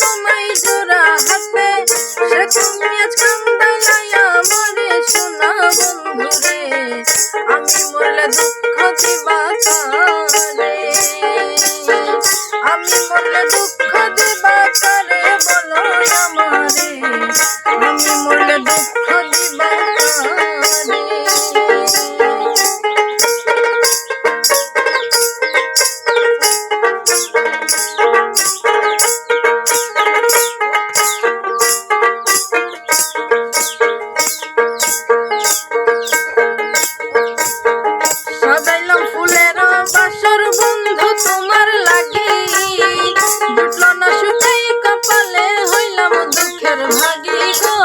তোমায় জোড়া হাতে, সে কুমিয়া কান্দাইলাইয়া মরে সোনা বন্ধুরে, আমি মরলে দুঃখ দিবা কারে? আমি মরলে দুঃখ দিবা বাসর বন্ধু তোমার লাগি। জুটল না সুতাই কপালে হইলাম ভাগি গো।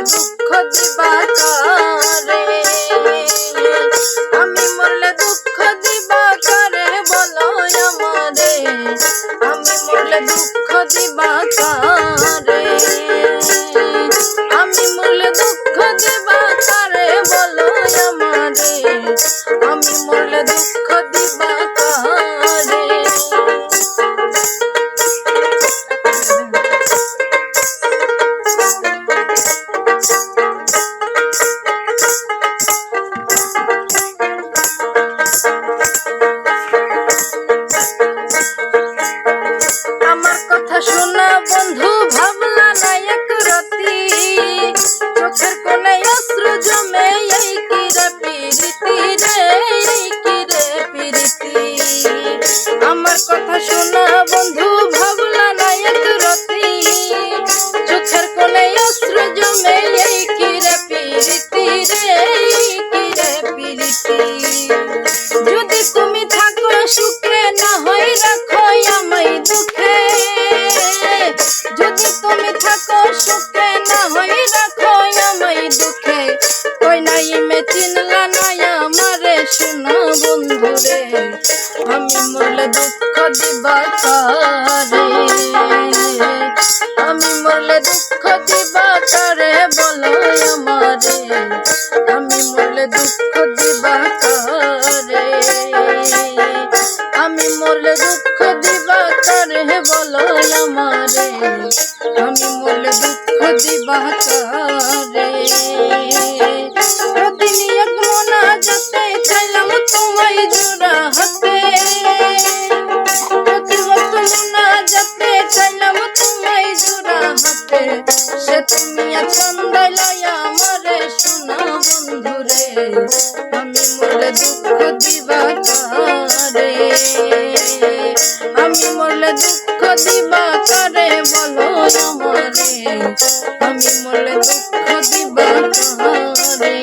দুঃখ দিবা কারে আমি মরলে দুঃখ দিবা কারে বলো আমারে। আমি মরলে দুঃখ দিবা কারে আমি মরলে দুঃখ দিবা কারে বলো আমারে। আমি মরলে দুঃখ বন্ধু ভাবলা না এক রাতি। চোখের কোনে অশ্রু জমে, এই কি রে পিরিতি রে, এই কি রে পিরিতি? আমার কথা শোনা বন্ধু ভাবলা না এক রাতি। চোখের কোনে অশ্রু জমে, এই কি রে পিরিতি রে, এই কি রে পিরিতি? যদি তুমি থাকো, সুখে না হয় রাখো তুমি থাকো সুখে না হয় রাখো আমায় দুঃখে। কই নাই মে চিনলা না আমারে, শোনা বন্ধুরে, আমি মরলে দুঃখ দিবা কারে আমি মরলে দুঃখ দিবা কারে বলো আমারে, আমি মরলে দুঃখ দিবা কারে আমি মরলে দুঃখ কারে বলো আমারে, আমি মরলে দুঃখ দিবা কারে প্রতিদিন এক মনা যেতে চাইলাম তোমায় জোড়া হাতে। প্রতি বক্ত মনা যেতে চাইলাম তোমায় জোড়া হাতে। সে তুমি চন্দাইলাই আমারে শোনা বন্ধুরে, আমি মরলে দুঃখ দিবা কারে মরলে দুঃখ দিবা করে? বলো আমারে। আমি মরলে দুঃখ দিবা কারে